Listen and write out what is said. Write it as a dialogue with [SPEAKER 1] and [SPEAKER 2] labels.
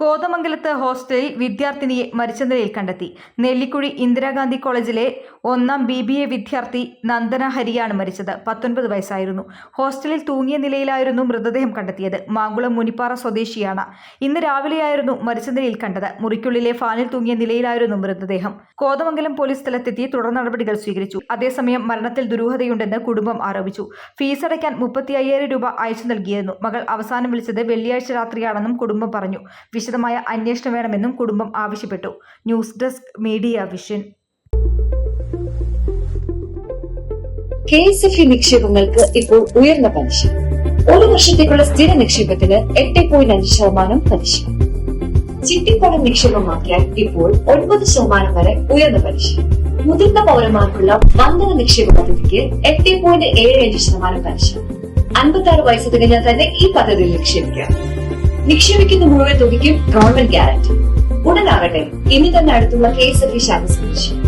[SPEAKER 1] കോതമംഗലത്ത് ഹോസ്റ്റലിൽ വിദ്യാർത്ഥിനിയെ മരിച്ച നിലയിൽ കണ്ടെത്തി. നെല്ലിക്കുഴി ഇന്ദിരാഗാന്ധി കോളേജിലെ ഒന്നാം ബി ബി എ വിദ്യാർത്ഥി നന്ദന ഹരിയാണ് മരിച്ചത്. പത്തൊൻപത് വയസ്സായിരുന്നു. ഹോസ്റ്റലിൽ തൂങ്ങിയ നിലയിലായിരുന്നു മൃതദേഹം കണ്ടെത്തിയത്. മാങ്കുളം മുനിപ്പാറ സ്വദേശിയാണ്. ഇന്ന് രാവിലെയായിരുന്നു മരിച്ച നിലയിൽ കണ്ടത്. മുറിക്കുള്ളിലെ ഫാനിൽ തൂങ്ങിയ നിലയിലായിരുന്നു മൃതദേഹം. കോതമംഗലം പോലീസ് സ്ഥലത്തെത്തി തുടർ നടപടികൾ സ്വീകരിച്ചു. അതേസമയം മരണത്തിൽ ദുരൂഹതയുണ്ടെന്ന് കുടുംബം ആരോപിച്ചു. ഫീസ് അടയ്ക്കാൻ മുപ്പത്തി അയ്യായിരം രൂപ അയച്ചു നൽകിയിരുന്നു. മകൾ അവസാനം വിളിച്ചത് വെള്ളിയാഴ്ച രാത്രിയാണെന്നും കുടുംബം പറഞ്ഞു. വിശദമായ അന്വേഷണം വേണമെന്നും കുടുംബം ആവശ്യപ്പെട്ടു. News desk media vision.
[SPEAKER 2] നിക്ഷേപങ്ങൾക്ക് ഇപ്പോൾ ഉയർന്ന പലിശ. ഒരു വർഷത്തേക്കുള്ള സ്ഥിര നിക്ഷേപത്തിന് എട്ട് പോയിന്റ് അഞ്ച് ശതമാനം പലിശ. ചിട്ടിപ്പണം നിക്ഷേപമാക്കിയാൽ ഇപ്പോൾ ഒൻപത് ശതമാനം വരെ ഉയർന്ന പലിശ. മുതിർന്ന പൗരന്മാർക്കുള്ള വന്ദന നിക്ഷേപ പദ്ധതിക്ക് എട്ട് പോയിന്റ് ഏഴ് അഞ്ച് ശതമാനം പലിശ. അൻപത്തി ആറ് വയസ്സ് തികഞ്ഞാൽ തന്നെ ഈ പദ്ധതിയിൽ നിക്ഷേപിക്കാം. നിക്ഷേപിക്കുന്ന മുഴുവൻ തുകയ്ക്കും ഗവൺമെന്റ് ഗ്യാരണ്ടി ഉടനാകട്ടെ ഇനി തന്നെ അടുത്തുള്ള കെ എസ് എഫ് ഇ ശാഖ സന്ദർശിക്കും